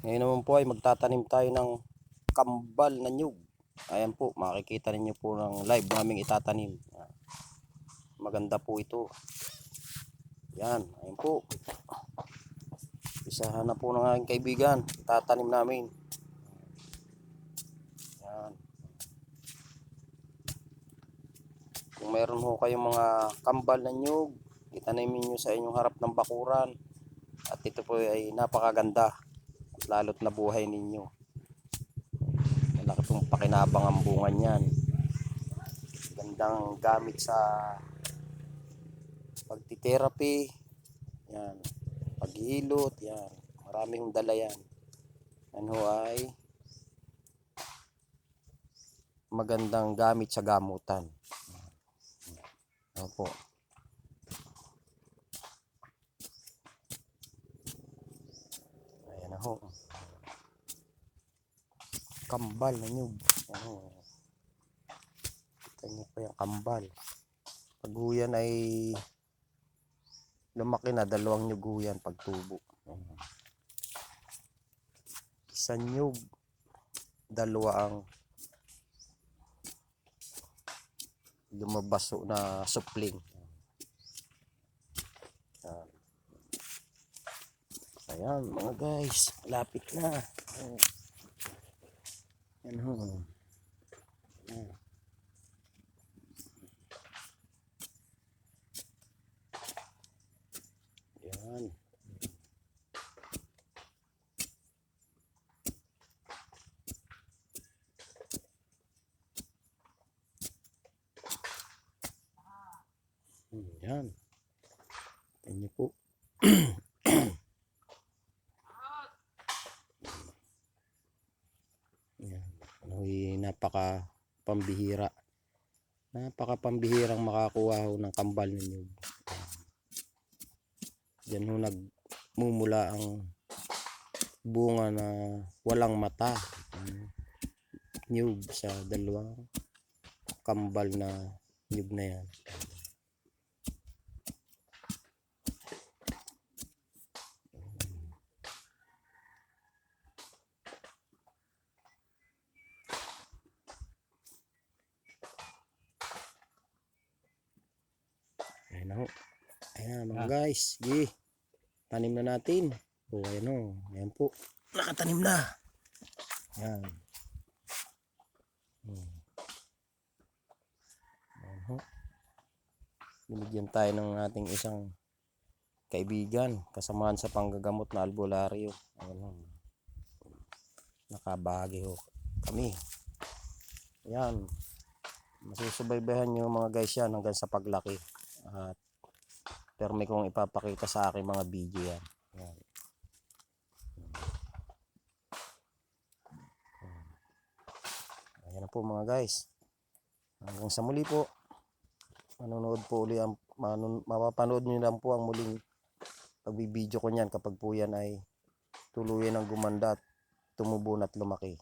Ngayon naman po ay magtatanim tayo ng kambal na nyug. Ayan po, makikita ninyo po ng live naming itatanim. Maganda po ito. Yan, ayan po. Isahan na po ng aking kaibigan. Tatanim namin. Yan. Kung meron ho kayong mga kambal na nyug, itanimin nyo sa inyong harap ng bakuran. At ito po ay napakaganda. Lalo't nabuhay ninyo. Malaki pong pakinabang ang bunga niyan. Gandang gamit sa pagtitherapy. Yan. Paghilot. Yan. Maraming dala yan. Ano ay magandang gamit sa gamutan. Ano po. Ayan na ho. Kambal na nyug. Ano. Kita niyo pa yung kambal. Pag ho yan ay lumaki na, dalawang nyug ho yan pag tubo. Ayan. Isang nyug, dalawa ang lumabas ho na supling. Ayan. Ayan mga guys, lapit na. Ayan. Yan ho. Ayan. Yan. Hmm, Yan. Tingnan niyo po. Yan. Ano napaka pambihira. Napaka pambihirang makakuha ho ng kambal ninyo. Diyan ho nagmumula ang bunga na walang mata. Nyug sa dalawang kambal na nyug na yan. Ayan na ho. Ayan mga guys. Sige. Tanim na natin. O ayan o. Ayan po. Nakatanim na. Ayan. Hmm. Ayan ho. Binigyan tayo ng ating isang kaibigan. Kasamahan sa panggagamot na albularyo. Ayan ho. Nakabagi ho kami. Ayan. Masusubaybayan nyo mga guys yan hanggang sa paglaki. At pero may kong ipapakita sa aking mga video yan. Yan. Ayan na po mga guys. Hanggang sa muli po. Manonood po uli ang manon, mapapanood nyo lang po ang muling pagbibideo ko niyan kapag po yan ay tuluyan ng gumanda at tumubo at lumaki.